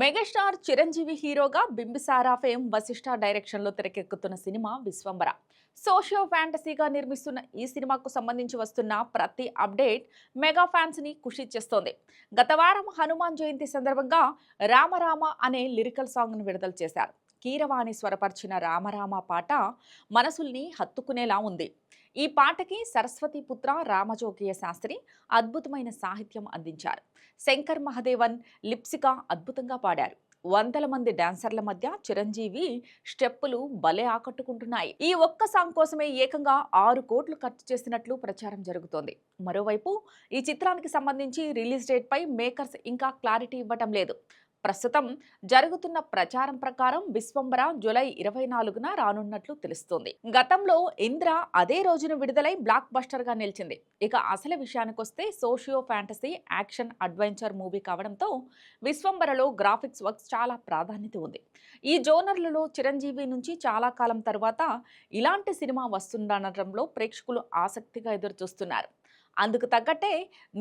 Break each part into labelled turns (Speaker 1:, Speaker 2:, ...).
Speaker 1: Megastar Chiranjeevi హీరోగా Bimbisara fame Vashishtha డైరెక్షన్లో తెరకెక్కుతున్న సినిమా విశ్వంబర సోషియో ఫ్యాంటసీగా నిర్మిస్తున్న ఈ సినిమాకు సంబంధించి వస్తున్న ప్రతి అప్డేట్ మెగా ఫ్యాన్స్ని ఖుషి చేస్తోంది. గత వారం హనుమాన్ జయంతి సందర్భంగా రామరామ అనే లిరికల్ సాంగ్ను విడుదల చేశారు. కీరవాణి స్వరపరిచిన రామరామ పాట మనసుల్ని హత్తుకునేలా ఉంది. ఈ పాటకి సరస్వతి పుత్ర రామజోగయ్య శాస్త్రి అద్భుతమైన సాహిత్యం అందించారు. శంకర్ మహదేవన్ లిప్సిక అద్భుతంగా పాడారు. వందల మంది డాన్సర్ల మధ్య చిరంజీవి స్టెప్పులు భలే ఆకట్టుకుంటున్నాయి. ఈ ఒక్క సాంగ్ కోసమే ఏకంగా ఆరు కోట్లు ఖర్చు చేసినట్లు ప్రచారం జరుగుతోంది. మరోవైపు ఈ చిత్రానికి సంబంధించి రిలీజ్ డేట్ పై మేకర్స్ ఇంకా క్లారిటీ ఇవ్వటం లేదు. ప్రస్తుతం జరుగుతున్న ప్రచారం ప్రకారం విశ్వంబర జూలై ఇరవై నాలుగున రానున్నట్లు తెలుస్తోంది. గతంలో ఇంద్ర అదే రోజున విడుదలై బ్లాక్ బస్టర్గా నిలిచింది. ఇక అసలు విషయానికొస్తే socio fantasy action adventure movie కావడంతో విశ్వంబరలో గ్రాఫిక్స్ వర్క్స్ చాలా ప్రాధాన్యత ఉంది. ఈ జోనర్లలో చిరంజీవి నుంచి చాలా కాలం తర్వాత ఇలాంటి సినిమా వస్తుందనడంలో ప్రేక్షకులు ఆసక్తిగా ఎదురుచూస్తున్నారు. అందుకు తగ్గట్టే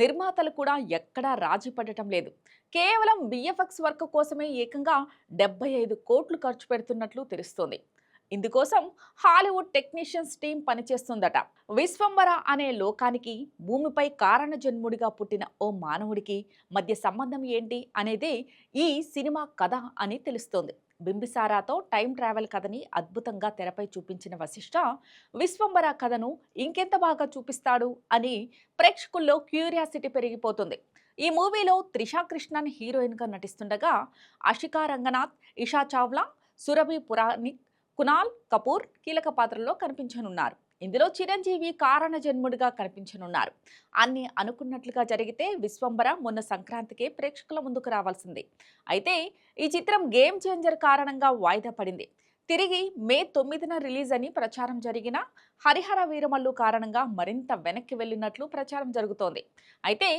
Speaker 1: నిర్మాతలు కూడా ఎక్కడా రాజీ పడటం లేదు. కేవలం బిఎఫ్ఎక్స్ వర్క్ కోసమే ఏకంగా డెబ్బై ఐదు కోట్లు ఖర్చు పెడుతున్నట్లు తెలుస్తోంది. ఇందుకోసం హాలీవుడ్ టెక్నీషియన్స్ టీం పనిచేస్తుందట. విశ్వంబర అనే లోకానికి భూమిపై కారణ జన్ముడిగా పుట్టిన ఓ మానవుడికి మధ్య సంబంధం ఏంటి అనేది ఈ సినిమా కథ అని తెలుస్తోంది. బింబిసారాతో టైం ట్రావెల్ కథని అద్భుతంగా తెరపై చూపించిన వశిష్ఠ విశ్వంబర కథను ఇంకెంత బాగా చూపిస్తాడు? అని ప్రేక్షకుల్లో క్యూరియాసిటీ పెరిగిపోతుంది. ఈ మూవీలో త్రిషా కృష్ణన్ హీరోయిన్గా నటిస్తుండగా అషికా రంగనాథ్ ఇషా చావ్లా సురభి పురాణిక్ కునాల్ కపూర్ కీలక పాత్రలో కనిపించనున్నారు. ఇందులో చిరంజీవి కారణ జన్ముడిగా కనిపించనున్నారు. అన్ని అనుకున్నట్లుగా జరిగితే విశ్వంబర మొన్న సంక్రాంతికే ప్రేక్షకుల ముందుకు రావాల్సింది. అయితే ఈ చిత్రం గేమ్ చేంజర్ కారణంగా వాయిదా పడింది. తిరిగి మే తొమ్మిదిన రిలీజ్ అని ప్రచారం జరిగిన హరిహర వీరమల్లు కారణంగా మరింత వెనక్కి వెళ్ళినట్లు ప్రచారం జరుగుతోంది. అయితే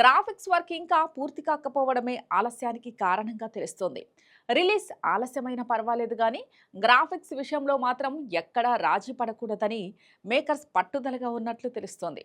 Speaker 1: గ్రాఫిక్స్ వర్క్ ఇంకా పూర్తి కాకపోవడమే ఆలస్యానికి కారణంగా తెలుస్తోంది. రిలీజ్ ఆలస్యమైన పర్వాలేదు కానీ గ్రాఫిక్స్ విషయంలో మాత్రం ఎక్కడా రాజీ పడకూడదని మేకర్స్ పట్టుదలగా ఉన్నట్లు తెలుస్తోంది.